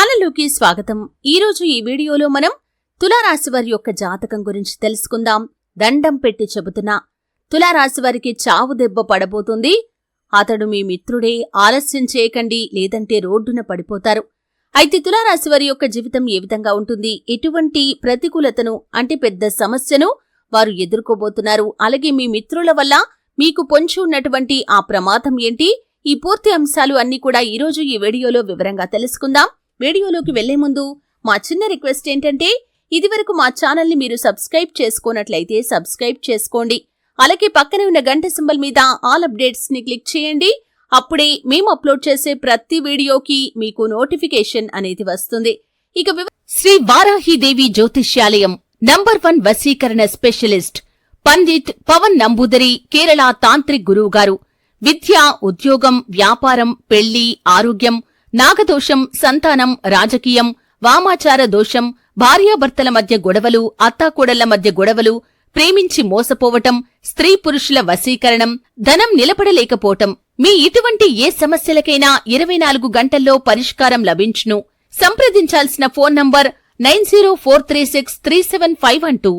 ఛానల్లోకి స్వాగతం. ఈరోజు ఈ వీడియోలో మనం తులారాశి వారి యొక్క జాతకం గురించి తెలుసుకుందాం. దండం పెట్టి చెబుతున్నా తులారాశి వారికి చావు దెబ్బ పడబోతుంది. అతడు మీ మిత్రుడే ఆలస్యం చేయకండి లేదంటే రోడ్డున పడిపోతారు. అయితే తులారాశి వారి యొక్క జీవితం ఏ విధంగా ఉంటుంది? ఎటువంటి ప్రతికూలతను అంటే పెద్ద సమస్యను వారు ఎదుర్కోబోతున్నారు. అలాగే మీ మిత్రుల వల్ల మీకు పొంచి ఉన్నటువంటి ఆ ప్రమాదం ఏంటి? ఈ పూర్తి అంశాలు అన్ని కూడా ఈరోజు ఈ వీడియోలో వివరంగా తెలుసుకుందాం. వీడియోలోకి వెళ్ళే ముందు మా చిన్న రిక్వెస్ట్ ఏంటంటే ఇదివరకు మా ఛానల్ని మీరు సబ్స్క్రైబ్ చేసుకున్నట్లయితే సబ్స్క్రైబ్ చేసుకోండి. అలాగే పక్కనే ఉన్న గంట సింబల్ మీద ఆల్ అప్డేట్స్ని క్లిక్ చేయండి. అప్పుడే మేము అప్లోడ్ చేసే ప్రతి వీడియోకి మీకు నోటిఫికేషన్ అనేది వస్తుంది. ఇక శ్రీ వారాహిదేవి జ్యోతిష్యాలయం నంబర్ వన్ వశీకరణ స్పెషలిస్ట్ పండిట్ పవన్ నంబూదరి కేరళ తాంత్రిక్ గురువు గారు విద్య ఉద్యోగం వ్యాపారం పెళ్ళి ఆరోగ్యం నాగదోషం సంతానం రాజకీయం వామాచార దోషం భార్యాభర్తల మధ్య గొడవలు అత్తాకోడళ్ళ మధ్య గొడవలు ప్రేమించి మోసపోవటం స్త్రీ పురుషుల వశీకరణం ధనం నిలబడలేకపోవటం. మీ ఇటువంటి ఏ సమస్యలకైనా ఇరవై నాలుగు గంటల్లో పరిష్కారం లభించును. సంప్రదించాల్సిన phone number nine zero four three six three seven five one two.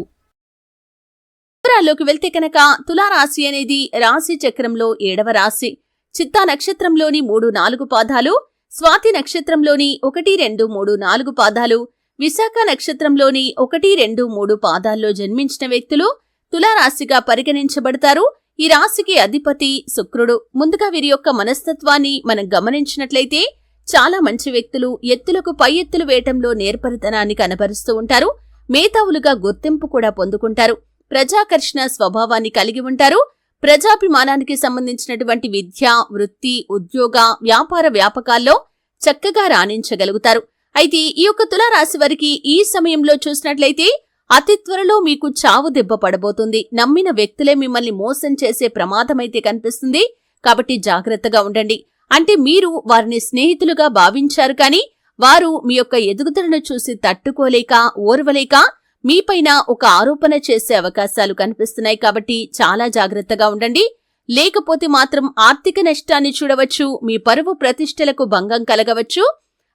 వివరాల్లోకి వెళ్తే కనుక తులారాశి అనేది రాశి చక్రంలో ఏడవ రాశి. చిత్తా నక్షత్రంలోని మూడు నాలుగు పాదాలు స్వాతి నక్షత్రంలోని ఒకటి రెండు మూడు నాలుగు పాదాలు విశాఖ నక్షత్రంలోని ఒకటి రెండు మూడు పాదాల్లో జన్మించిన వ్యక్తులు తులారాశిగా పరిగణించబడతారు. ఈ రాశికి అధిపతి శుక్రుడు. ముందుగా వీరి యొక్క మనస్తత్వాన్ని మనం గమనించినట్లయితే చాలా మంచి వ్యక్తులు ఎత్తులకు పై ఎత్తులు వేయటంలో నేర్పరితనాన్ని కనబరుస్తూ ఉంటారు. మేధావులుగా గుర్తింపు కూడా పొందుకుంటారు. ప్రజాకర్షణ స్వభావాన్ని కలిగి ఉంటారు. ప్రజాభిమానానికి సంబంధించినటువంటి విద్య వృత్తి ఉద్యోగ వ్యాపార వ్యాపకాల్లో చక్కగా రాణించగలుగుతారు. అయితే ఈ యొక్క తులారాశి వారికి ఈ సమయంలో చూసినట్లయితే అతి త్వరలో మీకు చావు దెబ్బ పడబోతుంది. నమ్మిన వ్యక్తులే మిమ్మల్ని మోసం చేసే ప్రమాదమైతే కనిపిస్తుంది. కాబట్టి జాగ్రత్తగా ఉండండి. అంటే మీరు వారిని స్నేహితులుగా భావించారు కానీ వారు మీ యొక్క ఎదుగుదలను చూసి తట్టుకోలేక ఓర్వలేక మీపైన ఒక ఆరోపణ చేసే అవకాశాలు కనిపిస్తున్నాయి కాబట్టి చాలా జాగ్రత్తగా ఉండండి. లేకపోతే మాత్రం ఆర్థిక నష్టాన్ని చూడవచ్చు మీ పరువు ప్రతిష్టలకు భంగం కలగవచ్చు.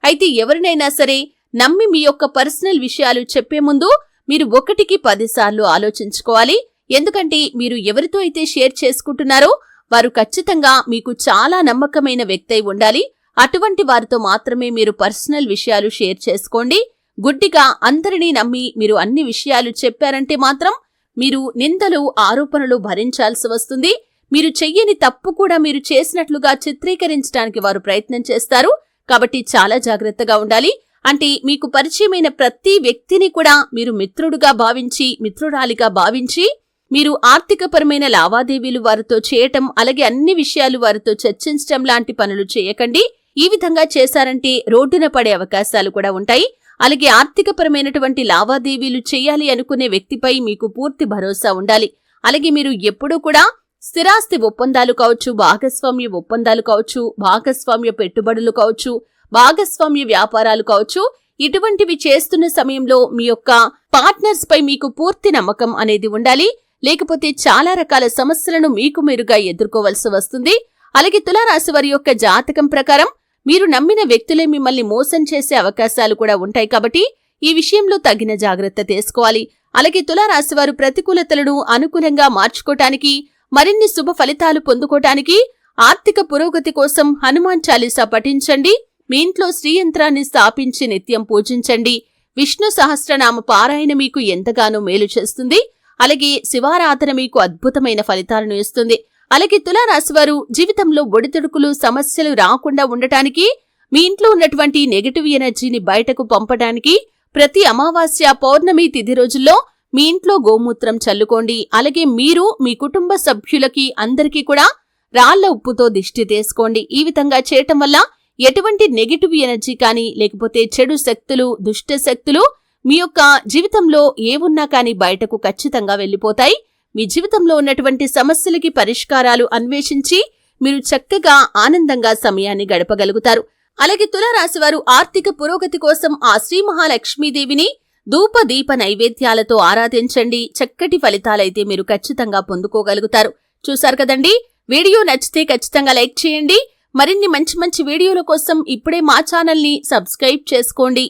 అయితే ఎవరినైనా సరే నమ్మి మీ యొక్క పర్సనల్ విషయాలు చెప్పే ముందు మీరు ఒకటికి పదిసార్లు ఆలోచించుకోవాలి. ఎందుకంటే మీరు ఎవరితో అయితే షేర్ చేసుకుంటున్నారో వారు ఖచ్చితంగా మీకు చాలా నమ్మకమైన వ్యక్తి ఉండాలి. అటువంటి వారితో మాత్రమే మీరు పర్సనల్ విషయాలు షేర్ చేసుకోండి. గుడ్డిగా అందరినీ నమ్మి మీరు అన్ని విషయాలు చెప్పారంటే మాత్రం మీరు నిందలు ఆరోపణలు భరించాల్సి వస్తుంది. మీరు చెయ్యని తప్పు కూడా మీరు చేసినట్లుగా చిత్రీకరించడానికి వారు ప్రయత్నం చేస్తారు. కాబట్టి చాలా జాగ్రత్తగా ఉండాలి. అంటే మీకు పరిచయమైన ప్రతి వ్యక్తిని కూడా మీరు మిత్రుడుగా భావించి మిత్రురాలిగా భావించి మీరు ఆర్థికపరమైన లావాదేవీలు వారితో చేయటం అలాగే అన్ని విషయాలు వారితో చర్చించటం లాంటి పనులు చేయకండి. ఈ విధంగా చేశారంటే రోడ్డున పడే అవకాశాలు కూడా ఉంటాయి. అలాగే ఆర్థికపరమైనటువంటి లావాదేవీలు చేయాలి అనుకునే వ్యక్తిపై మీకు పూర్తి భరోసా ఉండాలి. అలాగే మీరు ఎప్పుడూ కూడా స్థిరాస్తి ఒప్పందాలు కావచ్చు భాగస్వామ్య ఒప్పందాలు కావచ్చు భాగస్వామ్య పెట్టుబడులు కావచ్చు భాగస్వామ్య వ్యాపారాలు కావచ్చు ఇటువంటివి చేస్తున్న సమయంలో మీ యొక్క పార్ట్నర్స్ పై మీకు పూర్తి నమ్మకం అనేది ఉండాలి. లేకపోతే చాలా రకాల సమస్యలను మీకు మీరుగా ఎదుర్కోవలసి వస్తుంది. అలాగే తులారాశి వారి యొక్క జాతకం ప్రకారం మీరు నమ్మిన వ్యక్తులే మిమ్మల్ని మోసం చేసే అవకాశాలు కూడా ఉంటాయి కాబట్టి ఈ విషయంలో తగిన జాగ్రత్త తీసుకోవాలి. అలాగే తులారాశివారు ప్రతికూలతలను అనుకూలంగా మార్చుకోటానికి మరిన్ని శుభ ఫలితాలు పొందుకోటానికి ఆర్థిక పురోగతి కోసం హనుమాన్ చాలీసా పఠించండి. మీ ఇంట్లో శ్రీయంత్రాన్ని స్థాపించి నిత్యం పూజించండి. విష్ణు సహస్రనామ పారాయణ మీకు ఎంతగానో మేలు చేస్తుంది. అలాగే శివారాధన మీకు అద్భుతమైన ఫలితాలను ఇస్తుంది. అలాగే తులారాశివారు జీవితంలో ఒడిదుడుకులు సమస్యలు రాకుండా ఉండటానికి మీ ఇంట్లో ఉన్నటువంటి నెగటివ్ ఎనర్జీని బయటకు పంపడానికి ప్రతి అమావాస్య పౌర్ణమి తిథి రోజుల్లో మీ ఇంట్లో గోమూత్రం చల్లుకోండి. అలాగే మీరు మీ కుటుంబ సభ్యులకి అందరికీ కూడా రాళ్ళ ఉప్పుతో దిష్టి తీసుకోండి. ఈ విధంగా చేయటం వల్ల ఎటువంటి నెగిటివ్ ఎనర్జీ కానీ లేకపోతే చెడు శక్తులు దుష్ట శక్తులు మీ యొక్క జీవితంలో ఏవున్నా కానీ బయటకు ఖచ్చితంగా వెళ్ళిపోతాయి. మీ జీవితంలో ఉన్నటువంటి సమస్యలకి పరిష్కారాలు అన్వేషించి మీరు చక్కగా ఆనందంగా సమయాన్ని గడపగలుగుతారు. అలాగే తులారాశివారు ఆర్థిక పురోగతి కోసం ఆ శ్రీ మహాలక్ష్మీదేవిని ధూప దీప నైవేద్యాలతో ఆరాధించండి. చక్కటి ఫలితాలైతే మీరు ఖచ్చితంగా పొందుకోగలుగుతారు. చూశారు కదండి? వీడియో నచ్చితే ఖచ్చితంగా లైక్ చేయండి. మరిన్ని మంచి మంచి వీడియోల కోసం ఇప్పుడే మా ఛానల్ని సబ్స్క్రైబ్ చేసుకోండి.